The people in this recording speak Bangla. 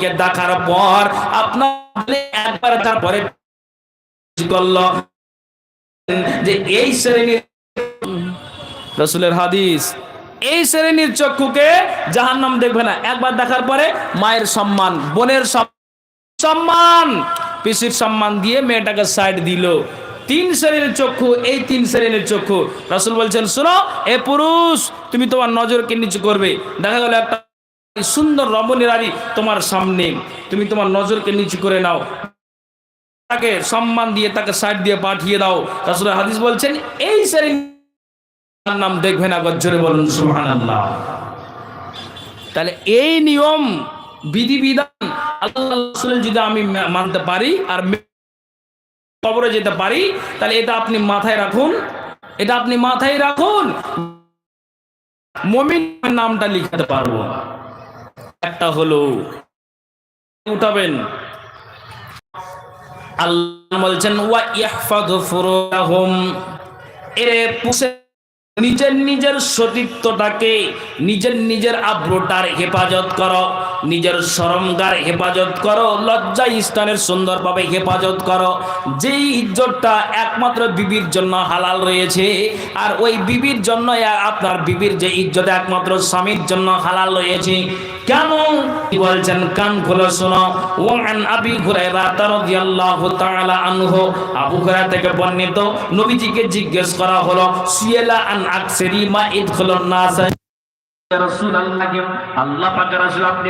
কে দেখার পর আপনার একবার তারপরে যে এই শ্রেণির রসুলের হাদিস, এই শ্রেণির চক্ষুকে জাহান্নাম দেখবে না। একবার দেখার পরে মায়ের সম্মান, বোনের সম্মান, পিসির সম্মান দিয়ে মেয়েটাকে সাইড দিল। তিন শ্রেণির চক্ষু, এই তিন শ্রেণির চক্ষু। রাসুল বলছেন, শোনো, এ পুরুষ, তুমি তোমার নজরকে নিচু করবে। দেখা গেল একটা সুন্দর রমণী তোমার সামনে। তুমি তোমার নজরকে নিচু করে নাও। তাকে সম্মান দিয়ে, তাকে সাইড দিয়ে পাঠিয়ে দাও। রাসুল হাদিস বলছেন, এই শ্রেণির নাম দেখবে না গজ্জরে বলুন, সুবহানাল্লাহ। তাহলে এই নিয়ম, বিধিবিধান আল্লাহ যদি আমি মানতে পারি আর কবরে যেতে পারি, তাহলে এটা আপনি মাথায় রাখুন। এটা আপনি মাথায় রাখুন। মমিন নামটা লিখাতে পারব একটা হলো, উঠাবেন। আল্লাহ বলছেন ওয়া ইয়াহফাযু ফুরুজাহুম। এরে পুষে নিজের নিজের সতীত্বটাকে, নিজের নিজের আব্রুটার হেফাজত করো। নিজের শরমগার হেফাজত করো লজ্জা স্থানের সুন্দরভাবে হেফাজত করো। যেই ইজ্জতটা একমাত্র বিবির জন্য হালাল রয়েছে, আর ওই বিবির জন্য আপনার বিবির যে ইজ্জত একমাত্র স্বামীর জন্য হালাল রয়েছে। কেন? বলছেন? কান খুলে শোনো। ওয়ান আবি হুরায়রা রাদিয়াল্লাহু তাআলা আনহু, আবু হুরায়রা থেকে বর্ণিত নবীজিকে জিজ্ঞেস করা হলো, সুয়েলা আন আকসেরি মা ইদখুলুন নাস? আল্লাহ পাকের রাসূল আপনি